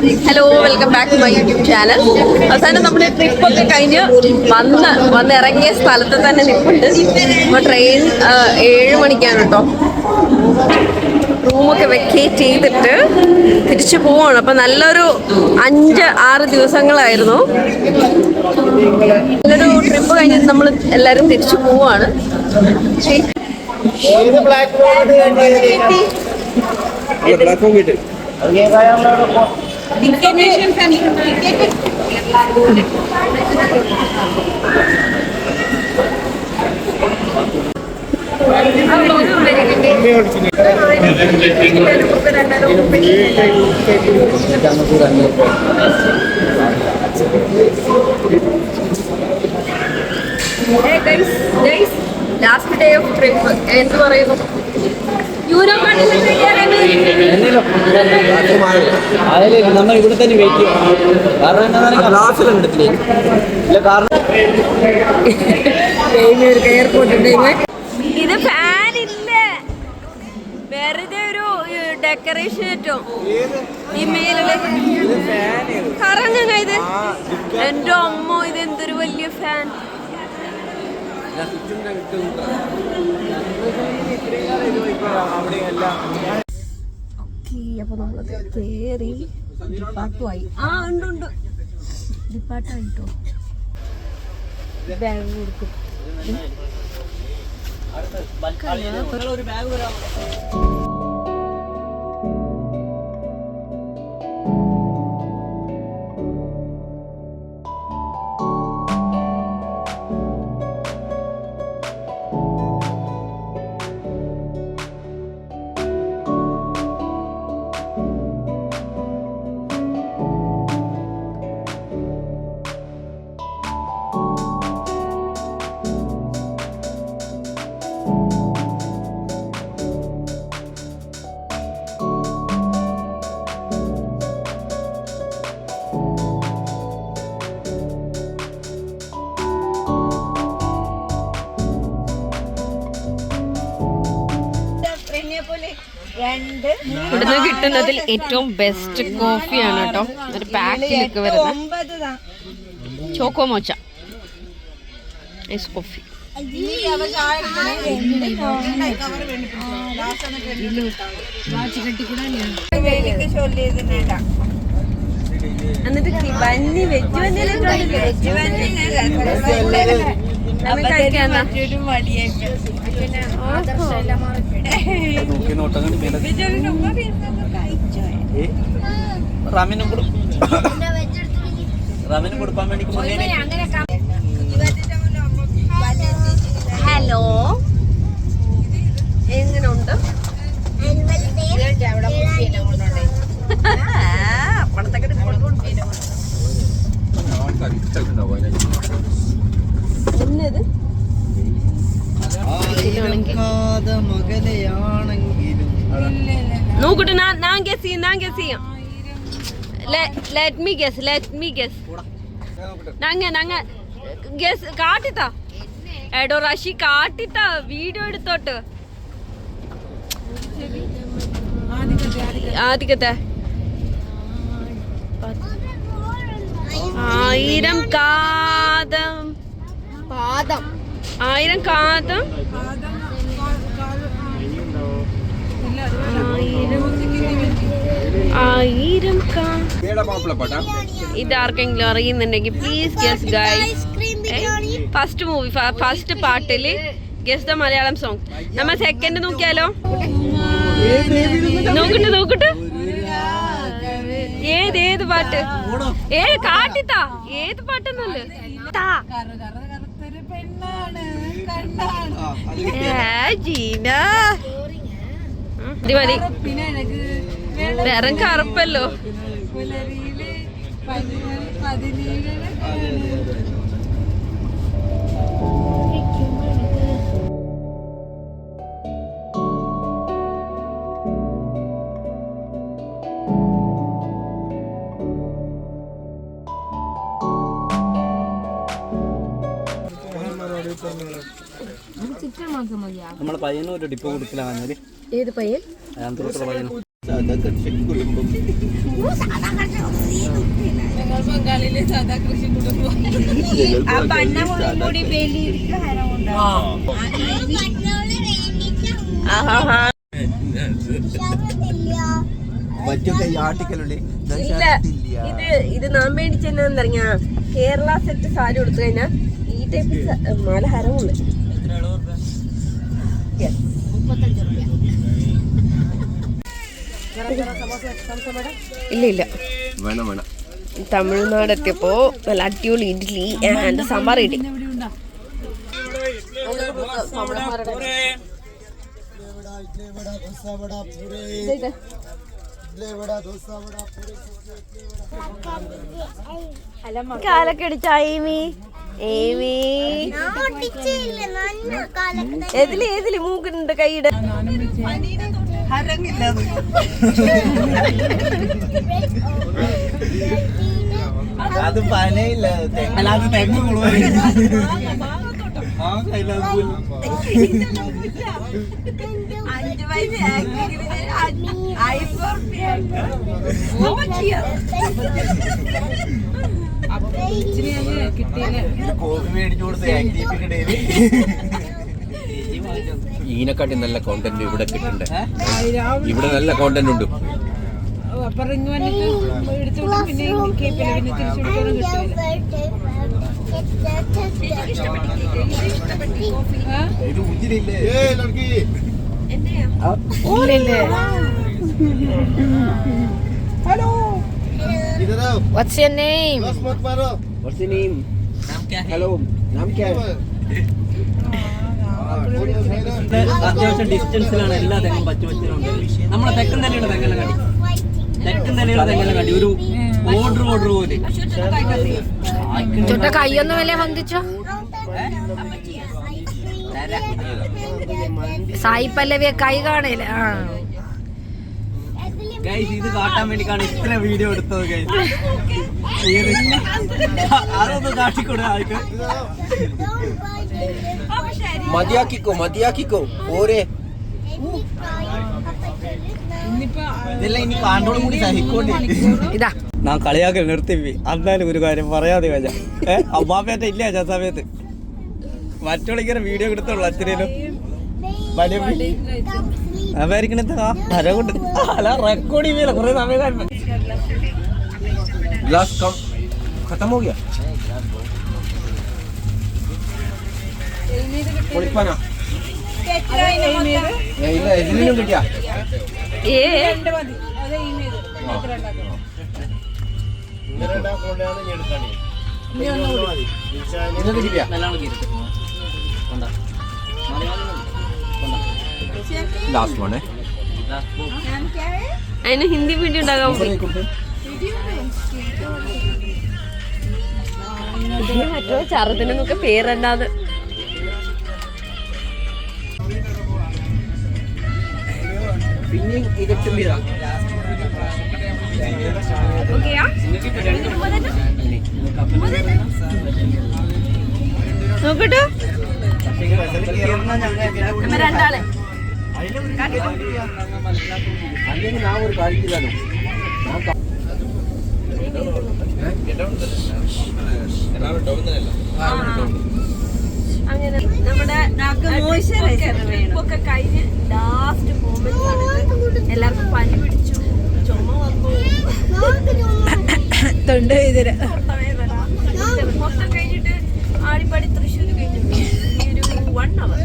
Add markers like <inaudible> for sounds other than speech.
Hello welcome back to my YouTube channel അവസാനം നമ്മുടെ trip ഒക്കെ കഴിഞ്ഞ് വന്ന് വന്ന് ഇറങ്ങിയ സ്ഥലത്ത് തന്നെ നിൽപ്പുണ്ട് അപ്പോൾ ട്രെയിൻ ഏഴ് മണിക്കാണ് കേട്ടോ റൂമൊക്കെ വെക്കേറ്റ് ചെയ്തിട്ട് തിരിച്ചു പോവാണ്. അപ്പം നല്ലൊരു അഞ്ച് ആറ് ദിവസങ്ങളായിരുന്നു. നല്ലൊരു ട്രിപ്പ് കഴിഞ്ഞിട്ട് നമ്മൾ എല്ലാവരും തിരിച്ചു പോവാണ്. ഏത് പ്ലാറ്റ്ഫോമിൽ പ്ലാറ്റ്ഫോം കിട്ടും ലാസ്റ്റ് ഡേ ഓഫ് ട്രിപ്പ് എന്ന് പറയുന്നു? അതിൽ നമ്മൾ ഇവിടെ തന്നെ വെയിറ്റ് ചെയ്യും കാരണം എന്താ ക്ലാസ്സിലുണ്ട് ഇല്ല കാരണം ഇത് ഫാൻ ഇല്ല വെറുതെ ഒരു ഡെക്കറേഷൻ ഈ മേലിൽ കറങ്ങണ ഇത്. എന്റെ അമ്മ ഇത് എന്തൊരു വലിയ ഫാൻ അപ്പൊ നമ്മളത് കേറി ഡിപ്പാട്ടുമായി ആ ഉണ്ട് ഉണ്ട്. ഡിപ്പാട്ടായിട്ടോ ബാഗ് കൊടുക്കും. ഒരു ബാഗ് വരാം ഇവിടുന്ന് കിട്ടുന്നതിൽ ഏറ്റവും ബെസ്റ്റ് കോഫിയാണ് കേട്ടോ. ഒരു പാക്കിലൊക്കെ വരുന്നത്. Choco mocha. ഐസ് കോഫി എന്നിട്ട് വെജ് <laughs> നോക്കി നോട്ടം റമിനും കൊടു റമിനും കൊടുക്കാൻ വേണ്ടി ഹലോ? എങ്ങനെയുണ്ട് അപ്പഴത്തേക്ക് ഞാൻ ഗസ് ചെയ്യും ഞാൻ ഗസ് ചെയ്യും let me guess let me guess നങ്ങ നങ്ങ. ഗസ് കാട്ടിത്താ. എടോ റഷി കാട്ടിത്താ വീഡിയോ എടുത്തോട്ട്. ആദ്യത്തെ ആയിരം കാതം. പാദം. ആയിരം കാതം. ആയിരം കാ. മാപ്പിള പാട്ടാ? ഇത് ആർക്കെങ്കിലും അറിയുന്നുണ്ടെങ്കിൽ please guess guys first movie first പാട്ടിൽ ഗസ് ദ മലയാളം സോങ് നമ്മ സെക്കൻഡ് നോക്കിയാലോ? നോക്കട്ടെ നോക്കട്ടെ. ഏത് ഏത് പാട്ട്? ഏ കാട്ടിത്താ. ഏത് പാട്ടെന്നല്ലേ? ജീന. മതി. പിന്നെ മതി വേറെ കറുപ്പല്ലോ. നമ്മളെ പയ്യനും ഒരു ഡിപ്പോ കൊടുക്കലാണ് ഏത് പയ്യൻ? മറ്റൊക്കെ ഈ ഇത് നാൻ മേടിച്ചെന്നറിഞ്ഞ കേരള സെറ്റ് സാരി കൊടുത്തു കഴിഞ്ഞാൽ ഈ ടൈപ്പ് മാല ഹരമുണ്ട് Yes. ഇല്ല ഇല്ല വേണം വേണം തമിഴ്നാട് എത്തിയപ്പോ നല്ല അടിപൊളി ഇഡ്ഡലി ആൻഡ് സാമ്പാർ ഇഡ്ലി. കാലൊക്കെ അടിച്ച ഏമി? ഏമി? ഏതിൽ ഏതിൽ? മൂക്കുന്നുണ്ട് കൈയുടെ. അത് പനയില്ല. അല്ലാതെ തെങ്ങ് അഞ്ച് ഐഫോൺ കോഫി മേടിച്ചു കൊടുത്ത് ആക്ടിവിറ്റി ഈനെക്കാട്ടി നല്ല കോണ്ടന്റ് ഇവിടെ കിട്ടണ്ടേ ഇവിടെ നല്ല കോണ്ടന്റ് ഉണ്ട് ഇത് ഉജിരില്ലേ What's your name? What's your name? Hello. नाम क्या है? അത്യാവശ്യം ഡിസ്റ്റൻസിലാണ് എല്ലാ തെങ്ങും പച്ച പച്ചിലുണ്ട് നമ്മളെ തെക്കൻ തലയുടെ തെങ്ങെല്ലാം കണ്ടി തെക്കൻ തലയുടെ തെങ്ങെല്ലാം കണ്ടി ഒരു ഓർഡർ ഓർഡർ പോലെ. ചുട്ട കൈയൊന്നും വല്ല വന്ദിച്ചോ സായി പല്ലവിയെ കൈ കാണയില്ല ആ. ഗൈസ് ഇത് കാട്ടാൻ വേണ്ടിക്കാണ് ഇത്ര വീഡിയോ എടുത്തത് ഗൈസ് അതൊന്ന് കാട്ടിക്കൂടെ ആൾക്ക്. മതിയാക്കിക്കോ മതിയാക്കിക്കോ. ഓരേ ഇതെല്ലാം ഇനി കാണ്ടോടും കൂടി സഹിക്കോണ്ടി. ഇതാ. ഞാൻ കളിയാക്കൽ നിർത്തി അന്നാലും ഒരു കാര്യം പറയാതെ കഴിഞ്ഞ ഏ അമ്മാപ്പേറ്റ ഇല്ല ആ സമയത്ത്. മറ്റുള്ള വീഡിയോ എടുത്തോളൂ അച്ഛനും അതായിരിക്കണ അരകൊണ്ട് അല്ല റെക്കോർഡ് ചെയ്യുന്നില്ല കുറെ സമയം गिलास कम खत्म हो गया പൊളിപ്പാനാ ഏ, ഇല്ല ഇതിനും കിട്ടിയാ ഏ നിങ്ങൾക്ക് കിട്ടിയാ ലാസ്റ്റ് വൺ അതിന് ഹിന്ദി വീഡിയോ ഉണ്ടാകാൻ മറ്റോ ചറുതിനൊക്കെ പിന്നെയും ഇരട്ടും ഓക്കെയാ? നോക്കട്ടോ. നമ്മ രണ്ടാളെ. അല്ലെങ്കിൽ ഞാൻ ഒരു കാര്യം ചെയ്താലോ അങ്ങനെ നമ്മുടെ ഒക്കെ കഴിഞ്ഞ് ലാസ്റ്റ് മൂമെന്റ് എല്ലാവർക്കും പനി പിടിച്ചു ചുമ വന്നു തൊണ്ട വേദന മൊത്തം കഴിഞ്ഞിട്ട് ആടിപ്പാടി തൃശ്ശൂർ കഴിഞ്ഞിട്ട് ഒരു വൺ അവർ